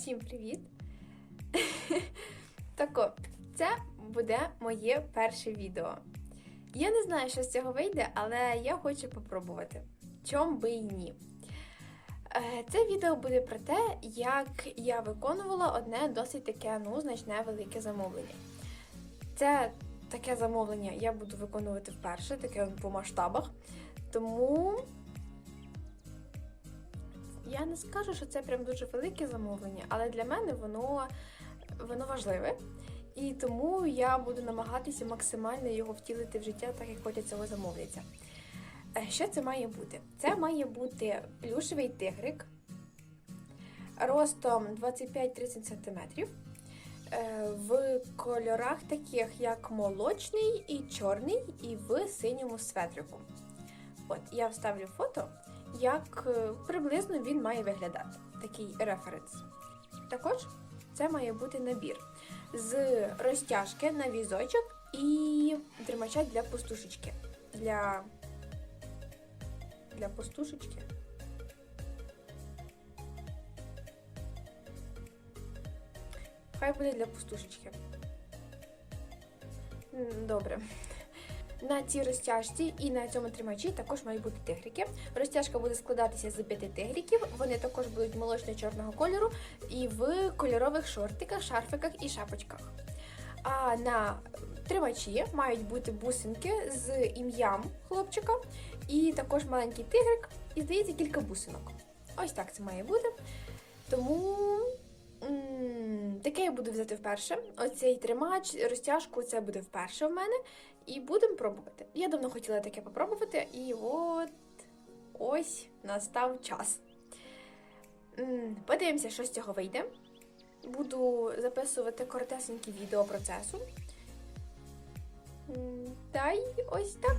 Всім привіт! Тако, це буде моє перше відео. Я не знаю, що з цього вийде, але я хочу попробувати. Чом би і ні. Е, Це відео буде про те, як я виконувала одне досить таке ну, значне велике замовлення. Це таке замовлення я буду виконувати вперше, таке по масштабах. Тому я не скажу, що це прям дуже велике замовлення, але для мене воно, воно важливе. І тому я буду намагатися максимально його втілити в життя, так як хочуть цього замовляться. Е, Що це має бути? Це має бути плюшевий тигрик ростом 25-30 см в кольорах таких як молочний і чорний, і в синьому светрику. От я вставлю фото, як е, приблизно він має виглядати. Такий референс. Також це має бути набір з розтяжки на візочок і тримача для пустушечки. Для, для пустушечки. Хай буде для пустушечки. Добре. На цій розтяжці і на цьому тримачі також мають бути тигрики. Розтяжка буде складатися з п'яти тигриків. Вони також будуть молочно-чорного кольору і в кольорових шортиках, шарфиках і шапочках. А на тримачі мають бути бусинки з ім'ям хлопчика, і також маленький тигрик, і здається кілька бусинок. Ось так це має бути. Тому таке я буду взяти вперше. Оцей тримач, розтяжку, це буде вперше в мене. І будемо пробувати. Я давно хотіла таке попробувати, і от ось настав час. Подивимося, що з цього вийде. Буду записувати коротесенькі відео процесу. Та й ось так.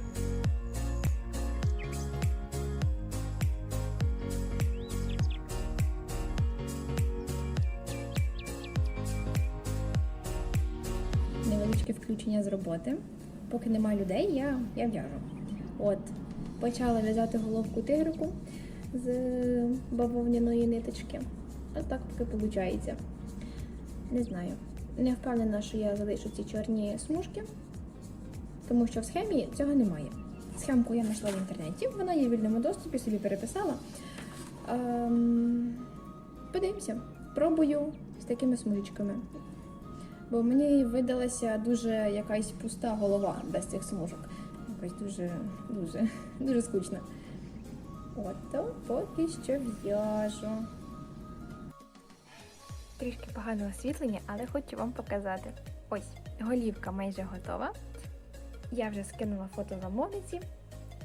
Невеличке включення з роботи. Поки нема людей, я, я в'яжу. От, почала в'язати головку тигрику з бавовняної ниточки. От так поки виходить. Не знаю. Не впевнена, що я залишу ці чорні смужки, тому що в схемі цього немає. Схемку я знайшла в інтернеті, вона є в вільному доступі, собі переписала. Ем, подивимося, пробую з такими смужечками. Бо мені видалася дуже якась пуста голова без цих смужок. Якось дуже, дуже, дуже скучно. От, то поки що в'яжу. Трішки погане освітлення, але хочу вам показати. Ось, голівка майже готова. Я вже скинула фото замовниці.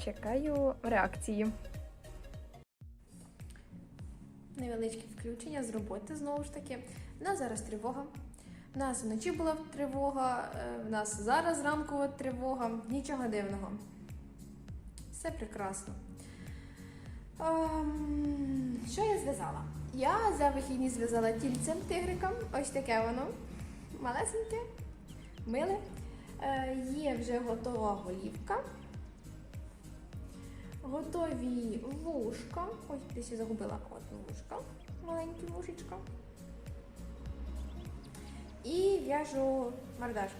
Чекаю реакції. Невеличке включення з роботи знову ж таки. У нас зараз тривога. У нас вночі була тривога, е, в нас зараз ранкова тривога. Нічого дивного. Все прекрасно. Ем, що я зв'язала? Я за вихідні зв'язала тільцем тигриком. Ось таке воно. Малесеньке, миле. Е, є вже готова голівка. Готові вушка. Ось десь я загубила одну вушка. Маленькі вушечка. І в'яжу мордашку.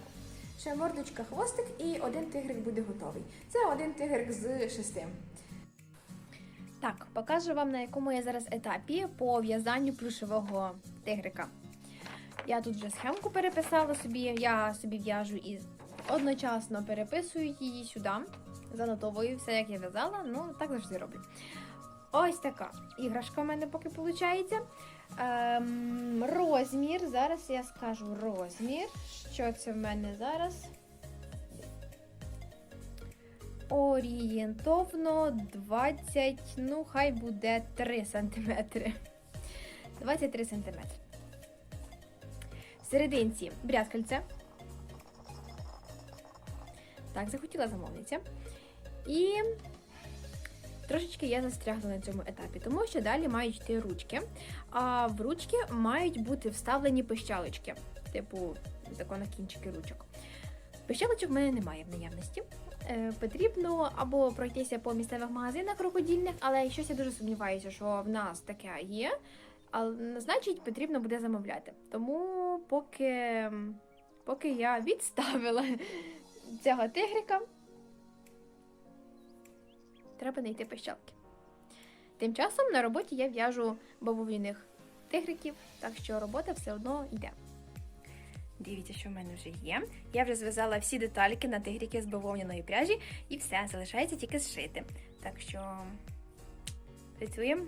Ще мордочка, хвостик і один тигрик буде готовий. Це один тигрик з шести. Так, покажу вам, на якому я зараз етапі по в'язанню плюшевого тигрика. Я тут вже схемку переписала собі, я собі в'яжу і одночасно переписую її сюди, занотовую все, як я в'язала, ну так завжди роблю. Ось така іграшка в мене поки виходить. Ем, розмір, зараз я скажу розмір. Що це в мене зараз? Орієнтовно 20, ну, хай буде 3 сантиметри. 23 сантиметри. В серединці брязкальце. Так, захотіла замовниця. І трошечки я застрягла на цьому етапі, тому що далі мають йти ручки. А в ручки мають бути вставлені пищалочки, типу, тако на кінчики ручок. Пищалочок в мене немає в наявності. Е, потрібно або пройтися по місцевих магазинах рукодільних, але щось я дуже сумніваюся, що в нас таке є. але значить потрібно буде замовляти. Тому поки, поки я відставила цього тигрика, треба знайти пищалки. Тим часом на роботі я в'яжу бавовняних тигриків, так що робота все одно йде. Дивіться, що в мене вже є. Я вже зв'язала всі детальки на тигрики з бавовняної пряжі, і все, залишається тільки зшити. Так що працюємо.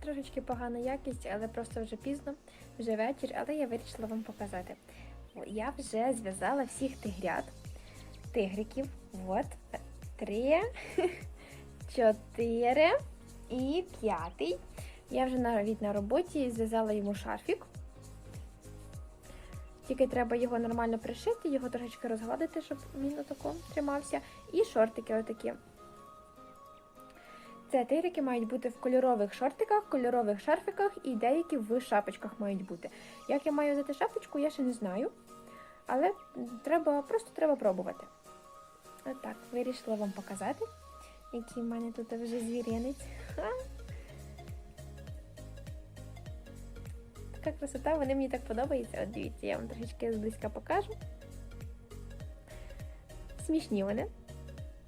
Трошечки погана якість, але просто вже пізно, вже вечір, але я вирішила вам показати. Я вже зв'язала всіх тигрят, тигриків. От, три, чотири і п'ятий. Я вже навіть на роботі зв'язала йому шарфік. Тільки треба його нормально пришити, його трошечки розгладити, щоб він отако тримався. І шортики отакі. Це тигрики мають бути в кольорових шортиках, кольорових шарфиках і деякі в шапочках мають бути. Як я маю взяти шапочку, я ще не знаю. Але треба, просто треба пробувати. Отак, вирішила вам показати, який в мене тут вже звірянець. Така красота, вони мені так подобаються. От дивіться, я вам трошечки зблизька покажу. Смішні вони.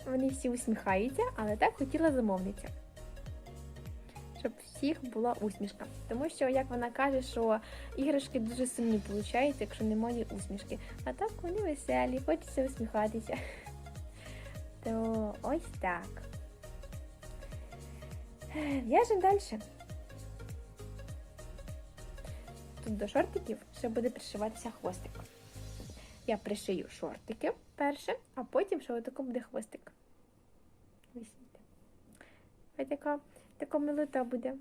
Вони всі усміхаються, але так хотіла замовниця. Щоб всіх була усмішка. Тому що, як вона каже, що іграшки дуже сумні виходять, якщо немає усмішки. А так вони веселі, хочеться усміхатися. То ось так. В'яжемо далі. Тут до шортиків ще буде пришиватися хвостик. Я пришию шортики перше, а потім ще отако буде хвостик. Висіти. Ось така, така милота буде.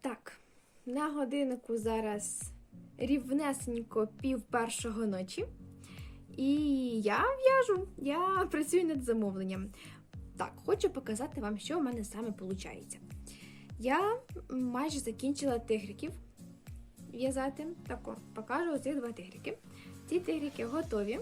Так, на годиннику зараз рівнесенько пів першого ночі. І я в'яжу, я працюю над замовленням. Так, хочу показати вам, що в мене саме виходить. Я майже закінчила тигриків в'язати. Тако, покажу оці два тигрики. Ці тигрики готові.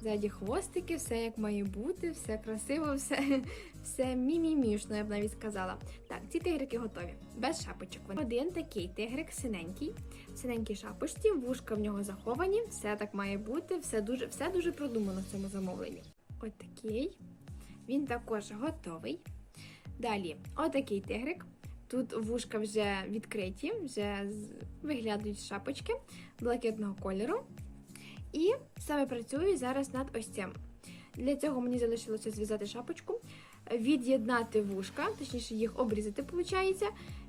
Ззаді хвостики, все як має бути, все красиво, все, все мімімішно, я б навіть сказала. Так, ці тигрики готові, без шапочок. Один такий тигрик синенький, синенькій шапочці, вушка в нього заховані, все так має бути, все дуже, все дуже продумано в цьому замовленні. Ось такий. Він також готовий. Далі, отакий тигрик. Тут вушка вже відкриті, вже виглядають шапочки блакитного кольору. І саме працюю зараз над ось цим. Для цього мені залишилося зв'язати шапочку, від'єднати вушка, точніше їх обрізати, виходить,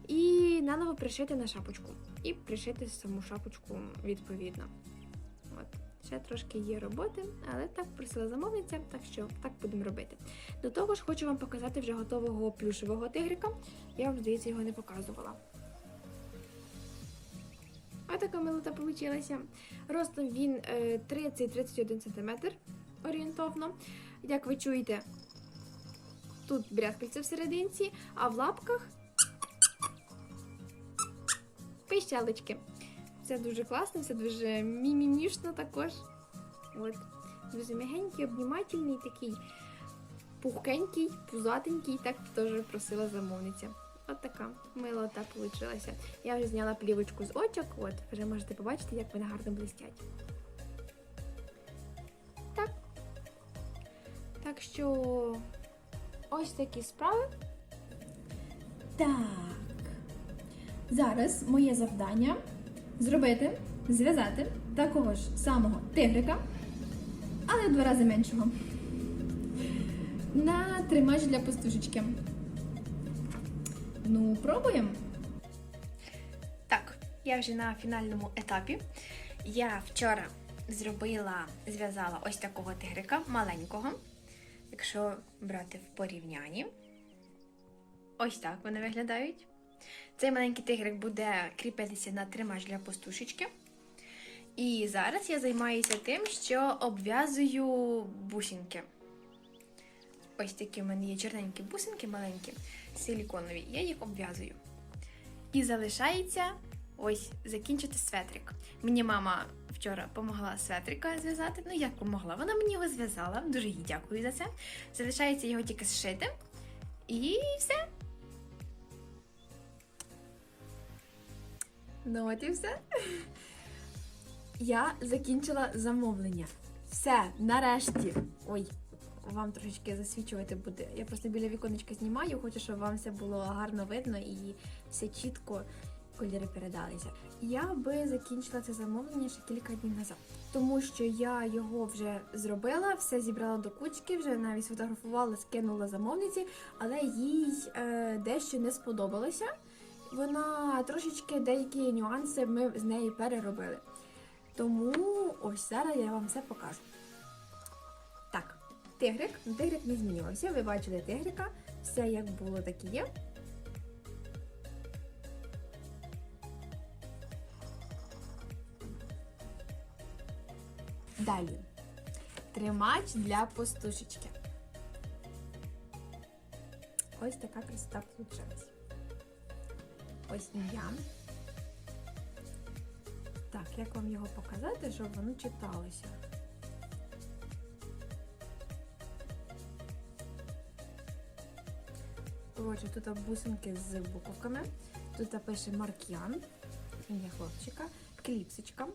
і наново пришити на шапочку. І пришити саму шапочку відповідно. От. Ще трошки є роботи, але так просила замовниця, так що так будемо робити. До того ж, хочу вам показати вже готового плюшевого тигрика. Я вам, здається, його не показувала. А така милота вийшла. Ростом він е, 30-31 см орієнтовно. Як ви чуєте, тут брязкальце всерединці, а в лапках пищалочки. Це дуже класно, це дуже мімімішно також. От. Дуже м'ягенький, обнімательний, такий пухкенький, пузатенький, так теж просила замовниця. От така милота вийшла. Я вже зняла плівочку з очок, от, вже можете побачити, як вони гарно блистять. Так. Так що ось такі справи. Так. Зараз моє завдання зробити, зв'язати такого ж самого тигрика, але в два рази меншого. На тримач для пастушечки. Ну, пробуємо. Так, я вже на фінальному етапі. Я вчора зробила, зв'язала ось такого тигрика маленького. Якщо брати в порівнянні. Ось так вони виглядають. Цей маленький тигрик буде кріпитися на тримач для пастушечки. І зараз я займаюся тим, що обв'язую бусинки. Ось такі в мене є чорненькі бусинки маленькі, силіконові. Я їх обв'язую. І залишається ось закінчити светрик. Мені мама вчора допомогла светрика зв'язати. Ну як допомогла? Вона мені його зв'язала. Дуже їй дякую за це. Залишається його тільки зшити. І все. Ну от і все. Я закінчила замовлення. Все, нарешті. Ой, вам трошечки засвічувати буде. Я просто біля віконечка знімаю, хочу, щоб вам все було гарно видно і все чітко кольори передалися. Я би закінчила це замовлення ще кілька днів назад, тому що я його вже зробила, все зібрала до кучки, вже навіть сфотографувала, скинула замовниці, але їй е, дещо не сподобалося. Вона трошечки деякі нюанси ми з нею переробили. Тому ось зараз я вам все покажу. Так, тигрик. Тигрик не змінювався. Ви бачили тигрика. Все як було, так і є. Далі. Тримач для пастушечки. Ось така красота вийшла. Ось ім'я. Так, як вам його показати, щоб воно читалося? Отже, тут бусинки з буковками. Тут пише Марк'ян, ім'я хлопчика, кліпсочка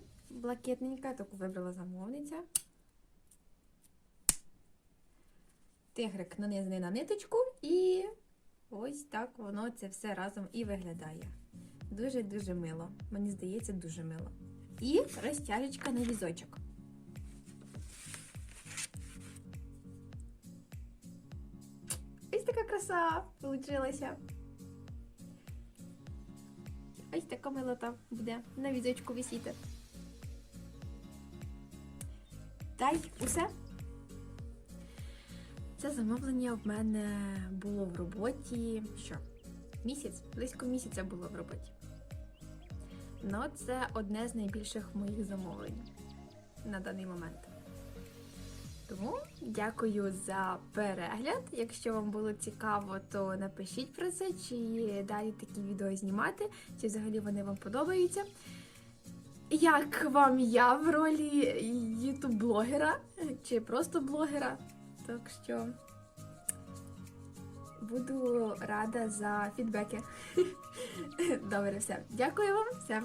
блакитненька, таку вибрала замовниця. Тигрик нанизаний на ниточку і ось так воно це все разом і виглядає. Дуже-дуже мило. Мені здається, дуже мило. І розтяжечка на візочок. Ось така краса получилася. Ось така милота буде на візочку висіти. Та й усе. Це замовлення в мене було в роботі. Що? Місяць? Близько місяця було в роботі. Ну, це одне з найбільших моїх замовлень на даний момент. Тому дякую за перегляд. Якщо вам було цікаво, то напишіть про це, чи далі такі відео знімати, чи взагалі вони вам подобаються. Як вам я в ролі ютуб-блогера чи просто блогера? Так що буду рада за фідбеки. Добре, все. Дякую вам, все.